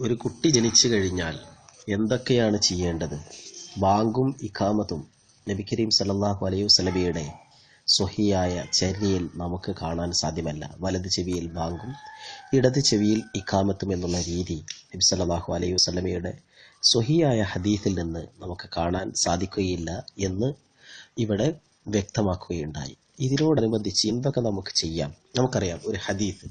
ഒരു കുട്ടി ജനിച്ചു കഴിഞ്ഞാൽ എന്തൊക്കെയാണ് ചെയ്യേണ്ടത്? ബാങ്കും ഇഖാമത്തും നബി കരീം സലല്ലാഹു അലൈഹി സലബിയുടെ സ്വഹിയായ ചരിയിൽ നമുക്ക് കാണാൻ സാധ്യമല്ല. വലത് ചെവിയിൽ ബാങ്കും ഇടത് ചെവിയിൽ ഇഖാമത്തും എന്നുള്ള രീതി നബി സലല്ലാഹു അലൈഹി വസ്ലമയുടെ സ്വഹിയായ ഹദീഫിൽ നിന്ന് നമുക്ക് കാണാൻ സാധിക്കുകയില്ല എന്ന് ഇവിടെ വ്യക്തമാക്കുകയുണ്ടായി. ഇതിനോടനുബന്ധിച്ച് എന്തൊക്കെ നമുക്ക് ചെയ്യാം? നമുക്കറിയാം ഒരു ഹദീഫ്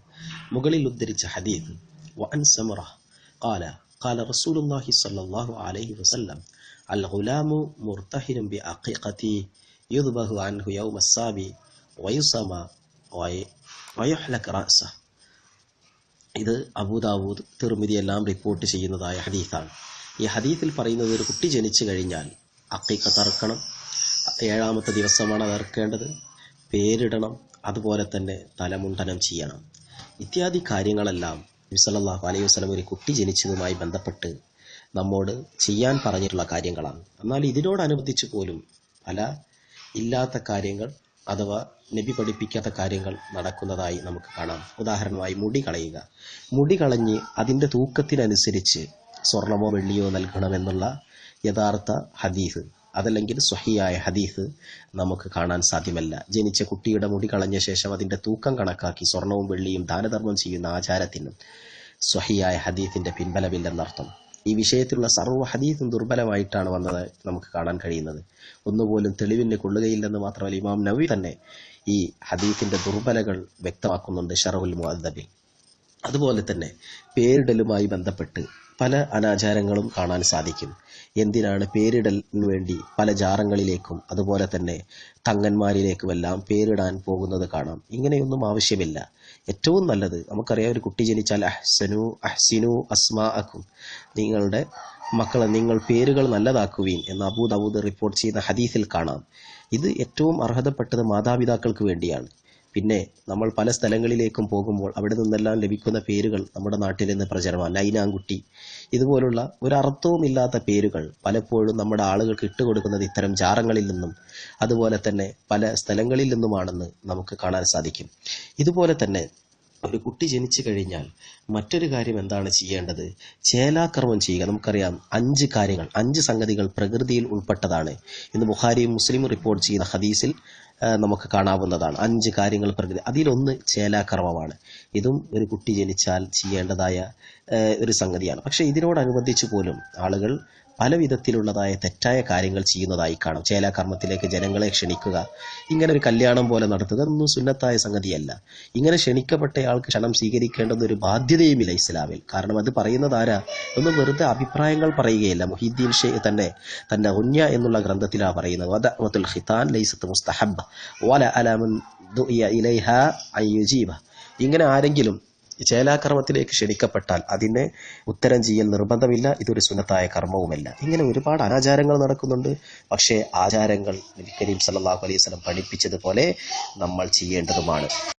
മുകളിൽ ഉദ്ധരിച്ച ഹദീഫ് വൻ സമറ قال قال رسول الله صلى الله عليه وسلم الغلام مرتهن بعقيقتي يذبح عنه يوم السابع ويسمى وي- ويحلق رأسه ഇത് അബൂദാവൂദ് തിർമിതി എല്ലാം റിപ്പോർട്ട് ചെയ്യുന്നതായ ഹദീസാണ് ഈ ഹദീസിൽ പറയുന്നത് ഒരു കുട്ടി ജനിച്ചു കഴിഞ്ഞാൽ അക്കീക്കത്ത് അറക്കണം ഏഴാമത്തെ ദിവസമാണ് അത് അറക്കേണ്ടത് പേരിടണം അതുപോലെ തന്നെ തലമുണ്ടനം ചെയ്യണം ഇത്യാദി കാര്യങ്ങളെല്ലാം നബിസല്ലാഹു അലൈഹി വസ്ലം ഒരു കുട്ടി ജനിച്ചതുമായി ബന്ധപ്പെട്ട് നമ്മോട് ചെയ്യാൻ പറഞ്ഞിട്ടുള്ള കാര്യങ്ങളാണ്. എന്നാൽ ഇതിനോടനുബന്ധിച്ച് പോലും പല ഇല്ലാത്ത കാര്യങ്ങൾ അഥവാ നബി പഠിപ്പിക്കാത്ത കാര്യങ്ങൾ നടക്കുന്നതായി നമുക്ക് കാണാം. ഉദാഹരണമായി മുടി കളയുക. മുടി കളഞ്ഞ് അതിന്റെ തൂക്കത്തിനനുസരിച്ച് സ്വർണമോ വെള്ളിയോ നൽകണമെന്നുള്ള യഥാർത്ഥ ഹദീഫ് അതല്ലെങ്കിൽ സ്വഹിയായ ഹദീഫ് നമുക്ക് കാണാൻ സാധ്യമല്ല. ജനിച്ച കുട്ടിയുടെ മുടി കളഞ്ഞ ശേഷം അതിന്റെ തൂക്കം കണക്കാക്കി സ്വർണവും വെള്ളിയും ദാനധർമ്മം ചെയ്യുന്ന ആചാരത്തിനും സ്വഹിയായ ഹദീസിന്റെ പിൻബലമില്ലെന്നർത്ഥം ഈ വിഷയത്തിലുള്ള സർവ ഹദീഫും ദുർബലമായിട്ടാണ് വന്നത് നമുക്ക് കാണാൻ കഴിയുന്നത്. ഒന്നുപോലും തെളിവിന് കൊള്ളുകയില്ലെന്ന് മാത്രമല്ല ഇമാം നവി തന്നെ ഈ ഹദീഫിന്റെ ദുർബലകൾ വ്യക്തമാക്കുന്നുണ്ട് ഷറഹുൽ മുഅദ്ദബിൽ. അതുപോലെ തന്നെ പേരിടലുമായി ബന്ധപ്പെട്ട് പല അനാചാരങ്ങളും കാണാൻ സാധിക്കും. എന്തിനാണ് പേരിടലിന് വേണ്ടി പല ജാറങ്ങളിലേക്കും അതുപോലെ തന്നെ തങ്ങന്മാരിലേക്കുമെല്ലാം പേരിടാൻ പോകുന്നത് കാണാം? ഇങ്ങനെയൊന്നും ആവശ്യമില്ല. ഏറ്റവും നല്ലത്. നമുക്കറിയാം ഒരു കുട്ടി ജനിച്ചാൽ അഹ്സനു അഹ്സിനു അസ്മാ അക്കും നിങ്ങളുടെ മക്കളെ നിങ്ങൾ പേരുകൾ നല്ലതാക്കുവീൻ എന്ന് അബൂ ദാവൂദ് റിപ്പോർട്ട് ചെയ്യുന്ന ഹദീസിൽ കാണാം. ഇത് ഏറ്റവും അർഹതപ്പെട്ടത് മാതാപിതാക്കൾക്ക് വേണ്ടിയാണ്. പിന്നെ നമ്മൾ പല സ്ഥലങ്ങളിലേക്കും പോകുമ്പോൾ അവിടെ നിന്നെല്ലാം ലഭിക്കുന്ന പേരുകൾ നമ്മുടെ നാട്ടിൽ നിന്ന് പ്രചരമാണ്. ലൈനാങ്കുട്ടി. ഇതുപോലുള്ള ഒരു അർത്ഥവുമില്ലാത്ത പേരുകൾ പലപ്പോഴും നമ്മുടെ ആളുകൾക്ക് ഇട്ടുകൊടുക്കുന്നത് ഇത്തരം ജാറങ്ങളിൽ നിന്നും അതുപോലെ തന്നെ പല സ്ഥലങ്ങളിൽ നിന്നുമാണെന്ന് നമുക്ക് കാണാൻ സാധിക്കും. ഇതുപോലെ തന്നെ ഒരു കുട്ടി ജനിച്ചു കഴിഞ്ഞാൽ മറ്റൊരു കാര്യം എന്താണ് ചെയ്യേണ്ടത്? ചേലാക്രമം ചെയ്യുക. നമുക്കറിയാം അഞ്ച് കാര്യങ്ങൾ അഞ്ച് സംഗതികൾ പ്രകൃതിയിൽ ഉൾപ്പെട്ടതാണ്. ഇന്ന് ബുഹാരിയും മുസ്ലിം റിപ്പോർട്ട് ചെയ്യുന്ന ഹദീസിൽ നമുക്ക് കാണാവുന്നതാണ്. അഞ്ച് കാര്യങ്ങൾ പ്രകൃതി. അതിലൊന്ന് ചേലാക്രമമാണ്. ഇതും ഒരു കുട്ടി ജനിച്ചാൽ ചെയ്യേണ്ടതായ ഒരു സംഗതിയാണ്. പക്ഷെ ഇതിനോടനുബന്ധിച്ച് പോലും ആളുകൾ പല വിധത്തിലുള്ളതായ തെറ്റായ കാര്യങ്ങൾ ചെയ്യുന്നതായി കാണാം. ചേലാകർമ്മത്തിലേക്ക് ജനങ്ങളെ ക്ഷണിക്കുക ഇങ്ങനെ ഒരു കല്യാണം പോലെ നടത്തുക ഒന്നും സുന്നത്തായ സംഗതിയല്ല. ഇങ്ങനെ ക്ഷണിക്കപ്പെട്ടയാൾക്ക് ക്ഷണം സ്വീകരിക്കേണ്ടത് ഒരു ബാധ്യതയുമില്ല ഇസ്ലാമിൽ. കാരണം അത് പറയുന്നത് ആരാ? ഒന്ന് വെറുതെ അഭിപ്രായങ്ങൾ പറയുകയില്ല. മുഹീദ്ദീൻ ഷെയ്ഖ് തന്നെ തന്റെ ഉന്യ എന്നുള്ള ഗ്രന്ഥത്തിലാണ് പറയുന്നത്. ഖിതാൻ അൻ ഇങ്ങനെ ആരെങ്കിലും ചേലാകർമ്മത്തിലേക്ക് ക്ഷണിക്കപ്പെട്ടാൽ അതിനെ ഉത്തരം ചെയ്യൽ നിർബന്ധമില്ല ഇതൊരു സുന്നത്തായ കർമ്മവുമല്ല. ഇങ്ങനെ ഒരുപാട് അനാചാരങ്ങൾ നടക്കുന്നുണ്ട്. പക്ഷേ ആചാരങ്ങൾ നബി കരീം സല്ലല്ലാഹു അലൈഹി വസല്ലം പഠിപ്പിച്ചതുപോലെ നമ്മൾ ചെയ്യേണ്ടതുമാണ്.